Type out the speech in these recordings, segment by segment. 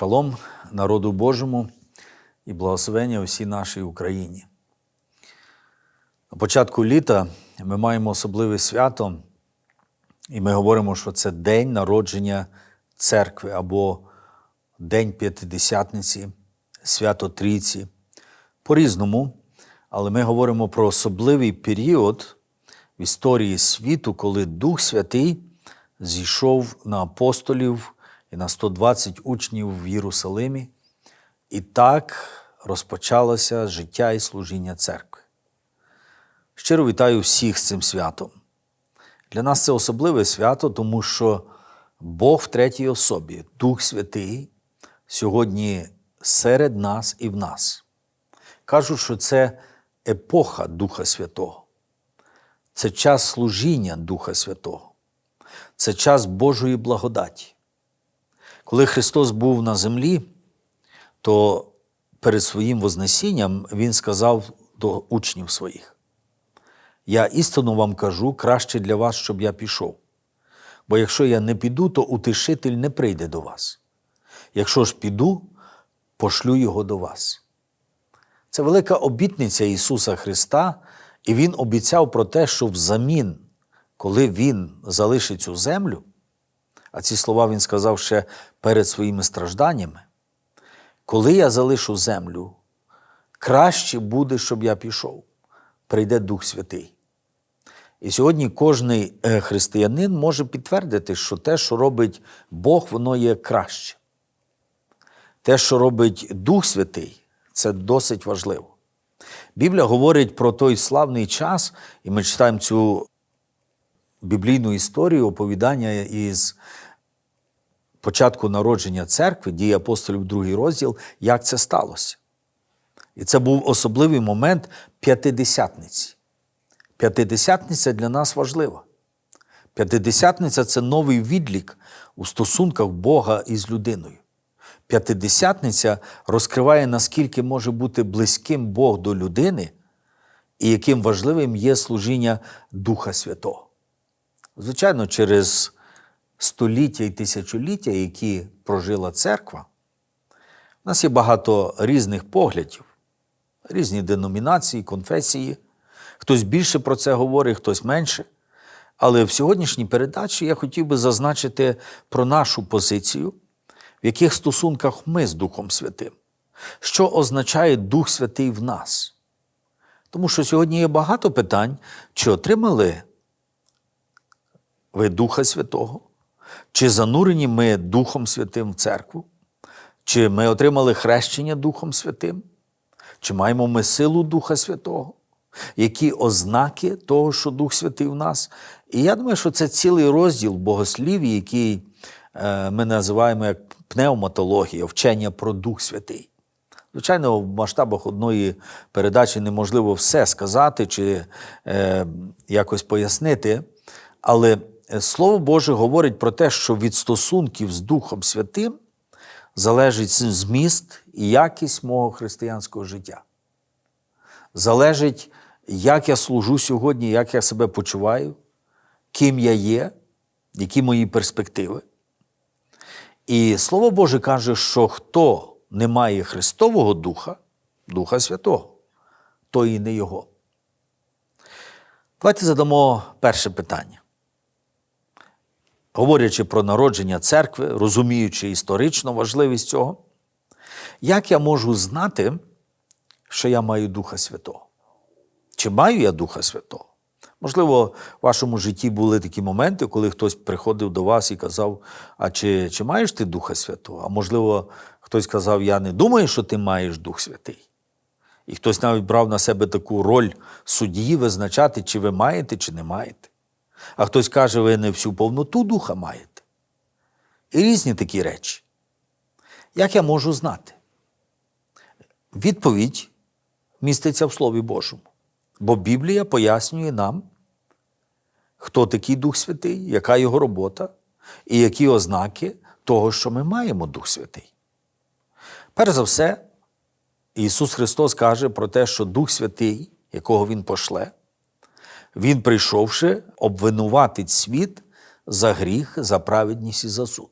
Шалом народу Божому і благословення усій нашій Україні. На початку літа ми маємо особливе свято, і ми говоримо, що це день народження церкви або День П'ятидесятниці, свято Трійці. По-різному, але ми говоримо про особливий період в історії світу, коли Дух Святий зійшов на апостолів і на 120 учнів в Єрусалимі. І так розпочалося життя і служіння церкви. Щиро вітаю всіх з цим святом. Для нас це особливе свято, тому що Бог в третій особі, Дух Святий, сьогодні серед нас і в нас. Кажуть, що це епоха Духа Святого, це час служіння Духа Святого, це час Божої благодаті. Коли Христос був на землі, то перед своїм Вознесінням Він сказав до учнів своїх: Я істину вам кажу, краще для вас, щоб я пішов. Бо якщо я не піду, то утишитель не прийде до вас. Якщо ж піду, пошлю його до вас. Це велика обітниця Ісуса Христа, і Він обіцяв про те, що взамін, коли Він залишить цю землю, а ці слова Він сказав ще перед своїми стражданнями, коли я залишу землю, краще буде, щоб я пішов, прийде Дух Святий. І сьогодні кожний е, християнин може підтвердити, що те, що робить Бог, воно є краще. Те, що робить Дух Святий, це досить важливо. Біблія говорить про той славний час, і ми читаємо цю біблійну історію, оповідання із початку народження церкви, дії апостолів, другий розділ, як це сталося. І це був особливий момент п'ятидесятниці. П'ятидесятниця для нас важлива. П'ятидесятниця це новий відлік у стосунках Бога із людиною. П'ятидесятниця розкриває, наскільки може бути близьким Бог до людини і яким важливим є служіння Духа Святого. Звичайно, через століття і тисячоліття, які прожила церква, у нас є багато різних поглядів, різні деномінації, конфесії. Хтось більше про це говорить, хтось менше. Але в сьогоднішній передачі я хотів би зазначити про нашу позицію, в яких стосунках ми з Духом Святим, що означає Дух Святий в нас. Тому що сьогодні є багато питань, чи отримали ви Духа Святого, чи занурені ми Духом Святим в церкву, чи ми отримали хрещення Духом Святим, чи маємо ми силу Духа Святого, які ознаки того, що Дух Святий в нас. І я думаю, що це цілий розділ богослів'я, який е, ми називаємо як пневматологія, вчення про Дух Святий. Звичайно, в масштабах одної передачі неможливо все сказати чи е, якось пояснити, але Слово Боже говорить про те, що від стосунків з Духом Святим залежить зміст і якість мого християнського життя. Залежить, як я служу сьогодні, як я себе почуваю, ким я є, які мої перспективи. І Слово Боже каже, що хто не має Христового Духа, Духа Святого, то і не Його. Давайте задамо перше питання. Говорячи про народження церкви, розуміючи історичну важливість цього, як я можу знати, що я маю Духа Святого? Чи маю я Духа Святого? Можливо, в вашому житті були такі моменти, коли хтось приходив до вас і казав, а чи, чи маєш ти Духа Святого? А можливо, хтось казав, я не думаю, що ти маєш Дух Святий. І хтось навіть брав на себе таку роль судді визначати, чи ви маєте, чи не маєте. А хтось каже, ви не всю повноту духа маєте. І різні такі речі. Як я можу знати? Відповідь міститься в Слові Божому. Бо Біблія пояснює нам, хто такий Дух Святий, яка його робота і які ознаки того, що ми маємо Дух Святий. Перш за все, Ісус Христос каже про те, що Дух Святий, якого Він пошле, Він, прийшовши, обвинуватить світ за гріх, за праведність і за суд.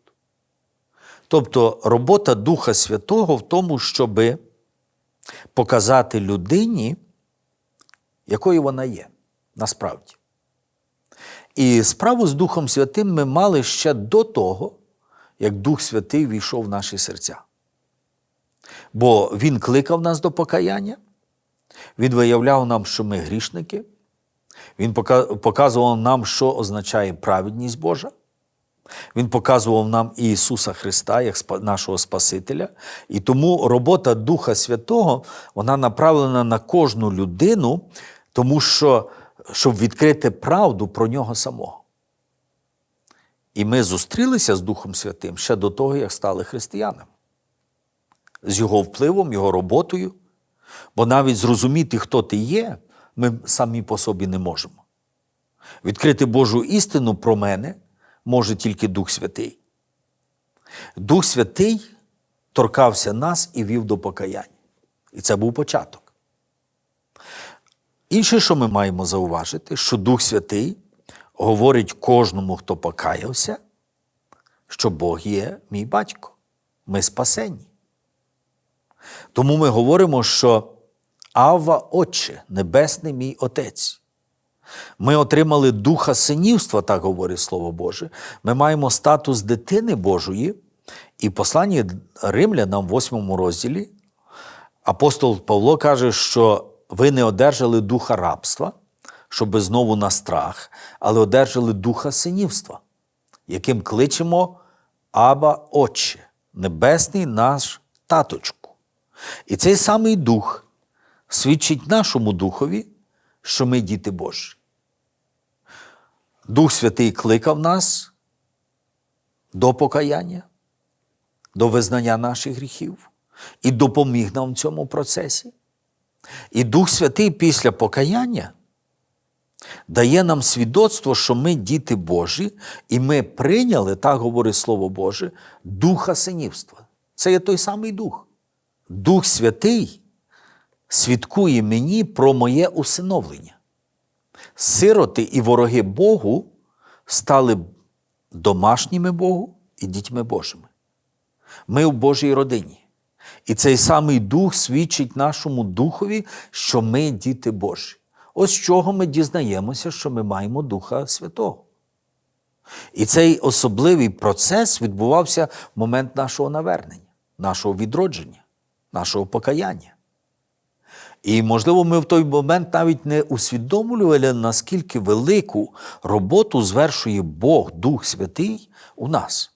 Тобто робота Духа Святого в тому, щоб показати людині, якою вона є насправді. І справу з Духом Святим ми мали ще до того, як Дух Святий війшов в наші серця. Бо Він кликав нас до покаяння, Він виявляв нам, що ми грішники, Він показував нам, що означає праведність Божа. Він показував нам Ісуса Христа як нашого Спасителя. І тому робота Духа Святого вона направлена на кожну людину, тому що щоб відкрити правду про нього самого. І ми зустрілися з Духом Святим ще до того, як стали християнами, з його впливом, його роботою. Бо навіть зрозуміти, хто ти є, ми самі по собі не можемо. Відкрити Божу істину про мене може тільки Дух Святий. Дух Святий торкався нас і вів до покаяння. І це був початок. Інше, що ми маємо зауважити, що Дух Святий говорить кожному, хто покаявся, що Бог є мій батько, ми спасені. Тому ми говоримо, що Авва Отче, Небесний мій Отець. Ми отримали духа синівства, так говорить Слово Боже. Ми маємо статус дитини Божої. І в посланні Римлянам, в 8 розділі, апостол Павло каже, що ви не одержали духа рабства, щоб знову на страх, але одержали духа синівства, яким кличемо Аба Отче, Небесний наш таточку. І цей самий дух свідчить нашому духові, що ми діти Божі. Дух Святий кликав нас до покаяння, до визнання наших гріхів і допоміг нам в цьому процесі. І Дух Святий після покаяння дає нам свідоцтво, що ми діти Божі, і ми прийняли, так говорить Слово Боже, Духа синівства. Це є той самий Дух. Дух Святий свідкує мені про моє усиновлення. Сироти і вороги Богу стали домашніми Богу і дітьми Божими. Ми в Божій родині. І цей самий Дух свідчить нашому Духові, що ми діти Божі. Ось з чого ми дізнаємося, що ми маємо Духа Святого. І цей особливий процес відбувався в момент нашого навернення, нашого відродження, нашого покаяння. І, можливо, ми в той момент навіть не усвідомлювали, наскільки велику роботу звершує Бог, Дух Святий у нас.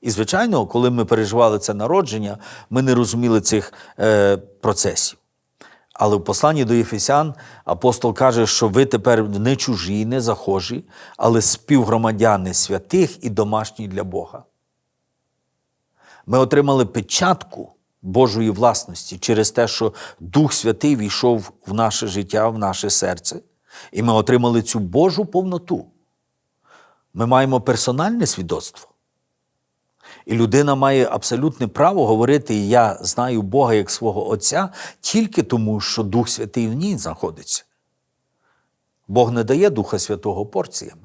І, звичайно, коли ми переживали це народження, ми не розуміли цих е, процесів. Але в посланні до Єфесян апостол каже, що ви тепер не чужі, не захожі, але співгромадяни святих і домашні для Бога. Ми отримали печатку Божої власності через те, що Дух Святий війшов в наше життя, в наше серце, і ми отримали цю Божу повноту. Ми маємо персональне свідоцтво. І людина має абсолютне право говорити, я знаю Бога як свого Отця тільки тому, що Дух Святий в ній знаходиться. Бог не дає Духа Святого порціями.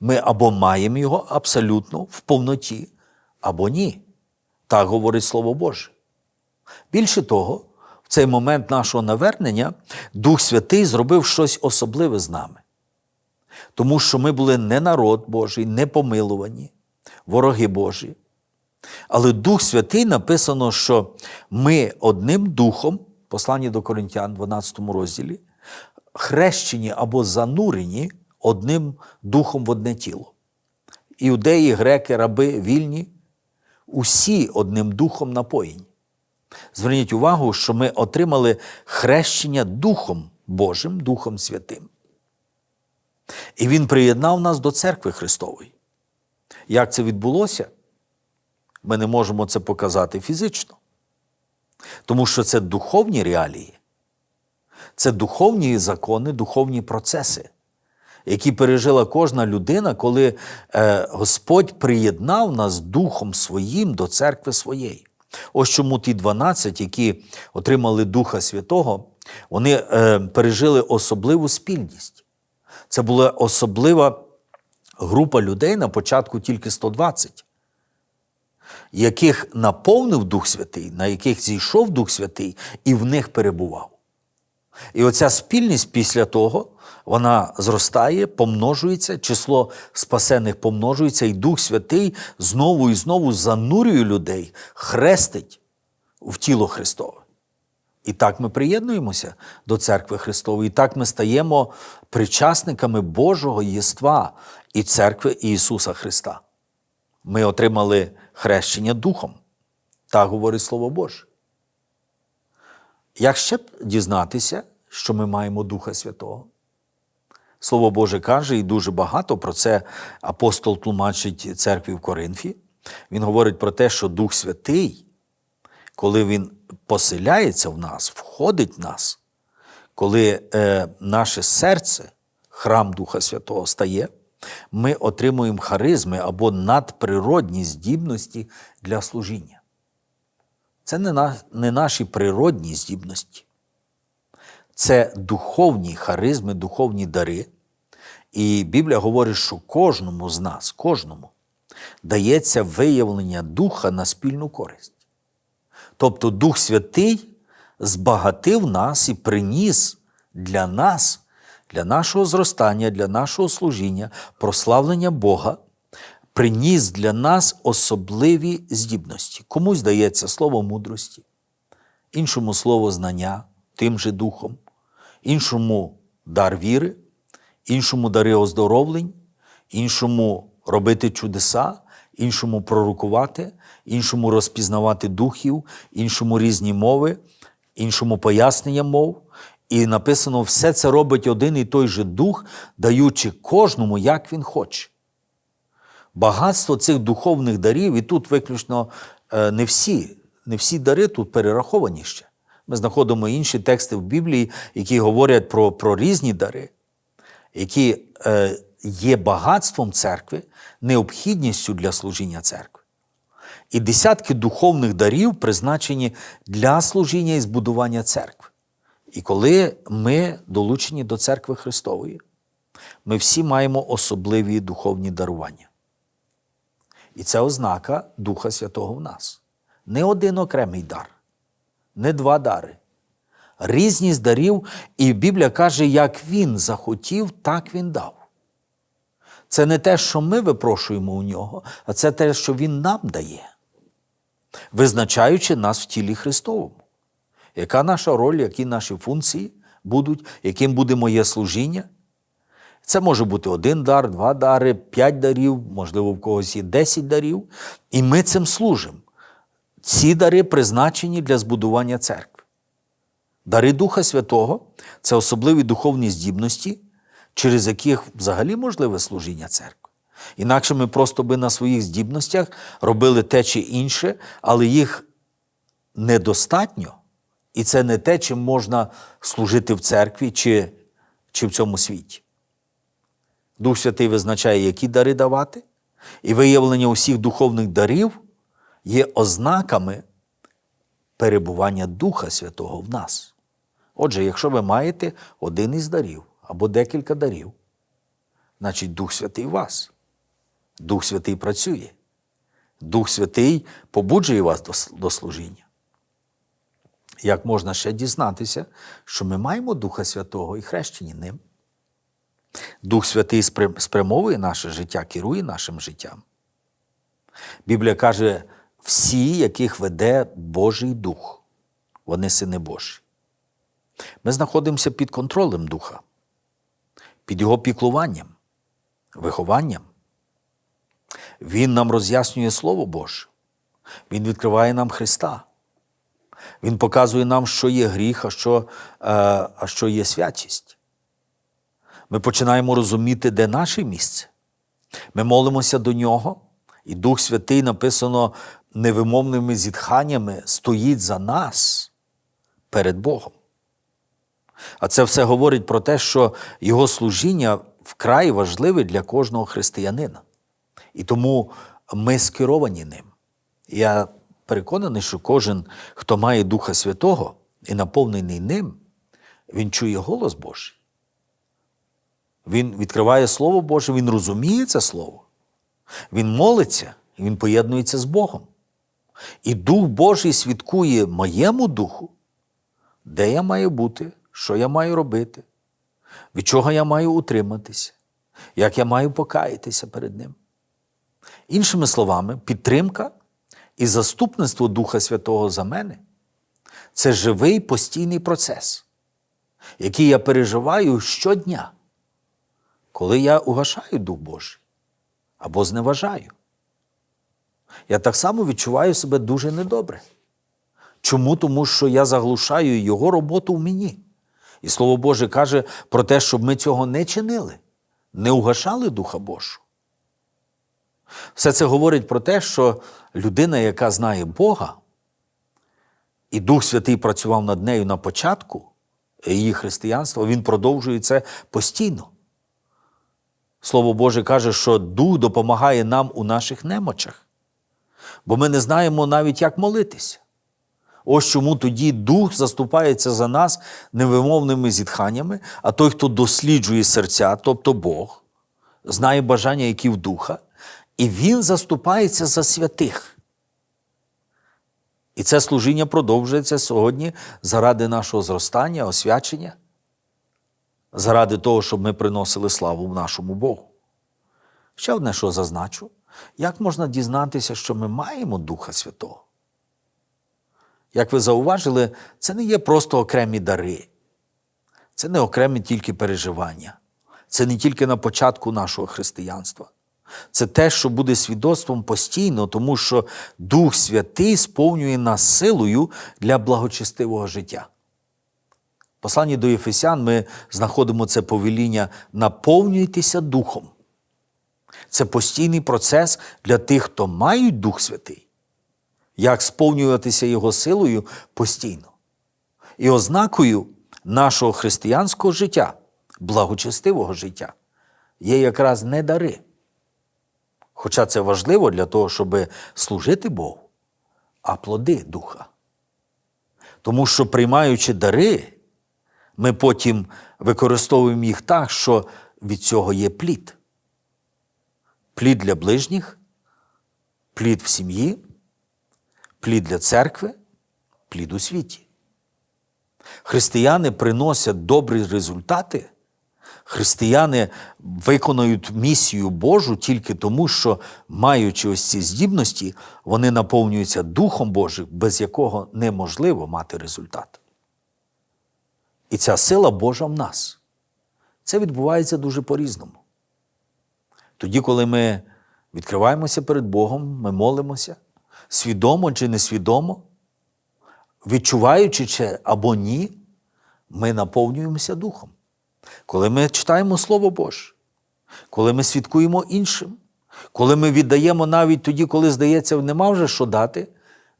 Ми або маємо його абсолютно в повноті, або ні. Так говорить Слово Боже. Більше того, в цей момент нашого навернення Дух Святий зробив щось особливе з нами. Тому що ми були не народ Божий, не помилувані, вороги Божі. Але Дух Святий написано, що ми одним духом, посланні до Коринтян, 12 розділі, хрещені або занурені одним духом в одне тіло. Іудеї, греки, раби, вільні, усі одним духом напоєні. Зверніть увагу, що ми отримали хрещення Духом Божим, Духом Святим. І Він приєднав нас до церкви Христової. Як це відбулося? Ми не можемо це показати фізично. Тому що це духовні реалії, це духовні закони, духовні процеси, які пережила кожна людина, коли е, Господь приєднав нас Духом Своїм до церкви своєї. Ось чому ті 12, які отримали Духа Святого, вони е, пережили особливу спільність. Це була особлива група людей на початку тільки 120. яких наповнив Дух Святий, на яких зійшов Дух Святий і в них перебував. І оця спільність після того, вона зростає, помножується, число спасених помножується, і Дух Святий знову і знову занурює людей, хрестить в тіло Христове. І так ми приєднуємося до церкви Христової, і так ми стаємо причасниками Божого єства і церкви Ісуса Христа. Ми отримали хрещення Духом. Так говорить Слово Боже. Як ще б дізнатися, що ми маємо Духа Святого? Слово Боже каже, і дуже багато про це апостол тлумачить церкві в Коринфі. Він говорить про те, що Дух Святий, коли Він поселяється в нас, входить в нас, коли е, наше серце, храм Духа Святого стає, ми отримуємо харизми або надприродні здібності для служіння. Це не, на, не наші природні здібності, це духовні харизми, духовні дари. І Біблія говорить, що кожному з нас, кожному, дається виявлення духа на спільну користь. Тобто Дух Святий збагатив нас і приніс для нас, для нашого зростання, для нашого служіння, прославлення Бога, приніс для нас особливі здібності. Комусь дається слово мудрості, іншому слово знання тим же духом, іншому дар віри, іншому дари оздоровлень, іншому робити чудеса, іншому пророкувати, іншому розпізнавати духів, іншому різні мови, іншому пояснення мов. І написано, все це робить один і той же дух, даючи кожному, як він хоче. Багатство цих духовних дарів, і тут виключно е, не всі, не всі дари тут перераховані ще. Ми знаходимо інші тексти в Біблії, які говорять про, про різні дари, які е, є багатством церкви, необхідністю для служіння церкви. І десятки духовних дарів призначені для служіння і збудування церкви. І коли ми долучені до церкви Христової, ми всі маємо особливі духовні дарування. І це ознака Духа Святого в нас. Не один окремий дар, не два дари. Різність дарів, і Біблія каже, як він захотів, так він дав. Це не те, що ми випрошуємо у нього, а це те, що Він нам дає, визначаючи нас в тілі Христовому. Яка наша роль, які наші функції будуть, яким буде моє служіння? Це може бути один дар, два дари, п'ять дарів, можливо, в когось є десять дарів. І ми цим служимо. Ці дари призначені для збудування церкви. Дари Духа Святого це особливі духовні здібності, через яких взагалі можливе служіння церкви. Інакше ми просто би на своїх здібностях робили те чи інше, але їх недостатньо, і це не те, чим можна служити в церкві чи, чи в цьому світі. Дух Святий визначає, які дари давати, і виявлення усіх духовних дарів є ознаками перебування Духа Святого в нас. Отже, якщо ви маєте один із дарів або декілька дарів, значить Дух Святий в вас. Дух Святий працює. Дух Святий побуджує вас до, служіння. Як можна ще дізнатися, що ми маємо Духа Святого і хрещені ним? Дух Святий спрямовує наше життя, керує нашим життям. Біблія каже, всі, яких веде Божий Дух, вони сини Божі. Ми знаходимося під контролем Духа, під Його піклуванням, вихованням. Він нам роз'яснює Слово Боже, Він відкриває нам Христа. Він показує нам, що є гріх, а що, а що є святість. Ми починаємо розуміти, де наше місце. Ми молимося до Нього, і Дух Святий написано невимовними зітханнями стоїть за нас перед Богом. А це все говорить про те, що Його служіння вкрай важливе для кожного християнина. І тому ми скеровані ним. Я переконаний, що кожен, хто має Духа Святого і наповнений ним, він чує голос Божий. Він відкриває Слово Боже, він розуміє це Слово. Він молиться він поєднується з Богом. І Дух Божий свідкує моєму духу, де я маю бути, що я маю робити, від чого я маю утриматися, як я маю покаятися перед Ним. Іншими словами, підтримка і заступництво Духа Святого за мене це живий постійний процес, який я переживаю щодня, коли я угашаю Дух Божий або зневажаю. Я так само відчуваю себе дуже недобре. Чому? Тому що я заглушаю Його роботу в мені. І Слово Боже каже про те, щоб ми цього не чинили, не угашали Духа Божого. Все це говорить про те, що людина, яка знає Бога, і Дух Святий працював над нею на початку її християнства, він продовжує це постійно. Слово Боже каже, що Дух допомагає нам у наших немочах, бо ми не знаємо навіть, як молитися. Ось чому тоді Дух заступається за нас невимовними зітханнями, а той, хто досліджує серця, тобто Бог, знає бажання, які в Духа, і Він заступається за святих. І це служіння продовжується сьогодні заради нашого зростання, освячення, заради того, щоб ми приносили славу нашому Богу. Ще одне, що зазначу, як можна дізнатися, що ми маємо Духа Святого? Як ви зауважили, це не є просто окремі дари, це не окремі тільки переживання, це не тільки на початку нашого християнства. Це те, що буде свідоцтвом постійно, тому що Дух Святий сповнює нас силою для благочестивого життя. В посланні до Єфесян ми знаходимо це повеління наповнюйтеся Духом. Це постійний процес для тих, хто мають Дух Святий, як сповнюватися Його силою постійно. І ознакою нашого християнського життя, благочестивого життя, є якраз не дари. Хоча це важливо для того, щоб служити Богу, а плоди Духа. Тому що, приймаючи дари, ми потім використовуємо їх так, що від цього є плід. Плід для ближніх, плід в сім'ї, плід для церкви, плід у світі. Християни приносять добрі результати. Християни виконують місію Божу тільки тому, що, маючи ось ці здібності, вони наповнюються Духом Божим, без якого неможливо мати результат. І ця сила Божа в нас. Це відбувається дуже по-різному. Тоді, коли ми відкриваємося перед Богом, ми молимося, свідомо чи несвідомо, відчуваючи чи або ні, ми наповнюємося Духом. Коли ми читаємо Слово Боже, коли ми свідкуємо іншим, коли ми віддаємо навіть тоді, коли здається, нема вже що дати,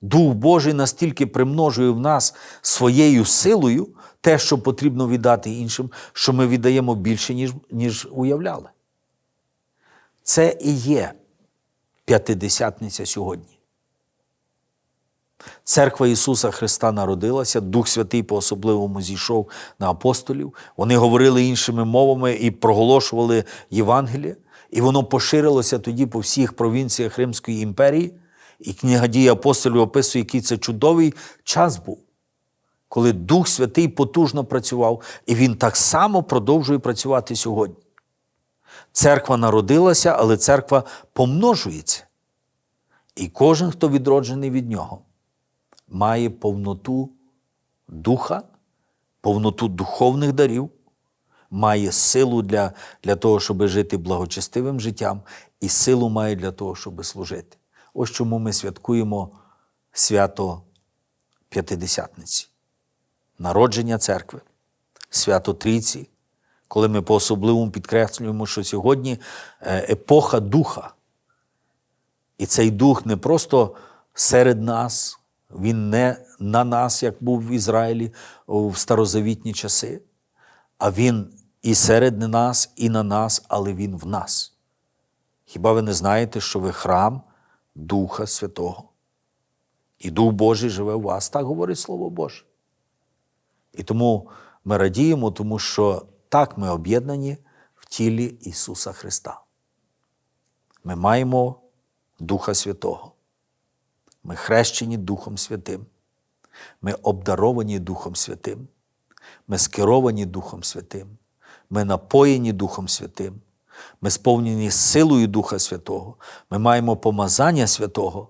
Дух Божий настільки примножує в нас своєю силою те, що потрібно віддати іншим, що ми віддаємо більше, ніж, ніж уявляли. Це і є п'ятидесятниця сьогодні. Церква Ісуса Христа народилася, Дух Святий по-особливому зійшов на апостолів. Вони говорили іншими мовами і проголошували Євангеліє, і воно поширилося тоді по всіх провінціях Римської імперії. І книга дії апостолів описує, який це чудовий час був, коли Дух Святий потужно працював, і він так само продовжує працювати сьогодні. Церква народилася, але церква помножується. І кожен, хто відроджений від нього, має повноту духа, повноту духовних дарів, має силу для, для того, щоб жити благочестивим життям, і силу має для того, щоб служити. Ось чому ми святкуємо свято П'ятидесятниці, народження церкви, свято Трійці, коли ми по-особливому підкреслюємо, що сьогодні епоха духа. І цей дух не просто серед нас, він не на нас, як був в Ізраїлі в старозавітні часи, а він і серед нас, і на нас, але він в нас. Хіба ви не знаєте, що ви храм Духа Святого? І Дух Божий живе у вас, так говорить Слово Боже. І тому ми радіємо, тому що так ми об'єднані в тілі Ісуса Христа. Ми маємо Духа Святого. Ми хрещені Духом Святим. Ми обдаровані Духом Святим. Ми скеровані Духом Святим. Ми напоєні Духом Святим. Ми сповнені силою Духа Святого. Ми маємо помазання святого.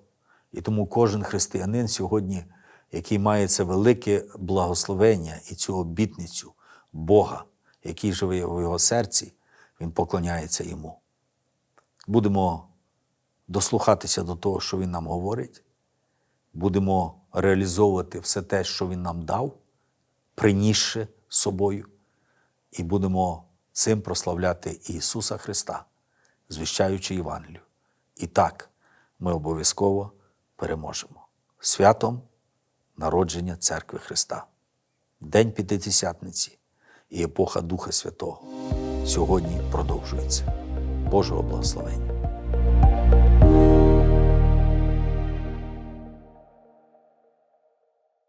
І тому кожен християнин сьогодні, який має це велике благословення і цю обітницю Бога, який живе в його серці, він поклоняється йому. Будемо дослухатися до того, що Він нам говорить, будемо реалізовувати все те, що Він нам дав, принісши собою, і будемо цим прославляти Ісуса Христа, звіщаючи Євангелію. І так ми обов'язково переможемо. Святом народження Церкви Христа, День П'ятидесятниці і епоха Духа Святого сьогодні продовжується. Божого благословення!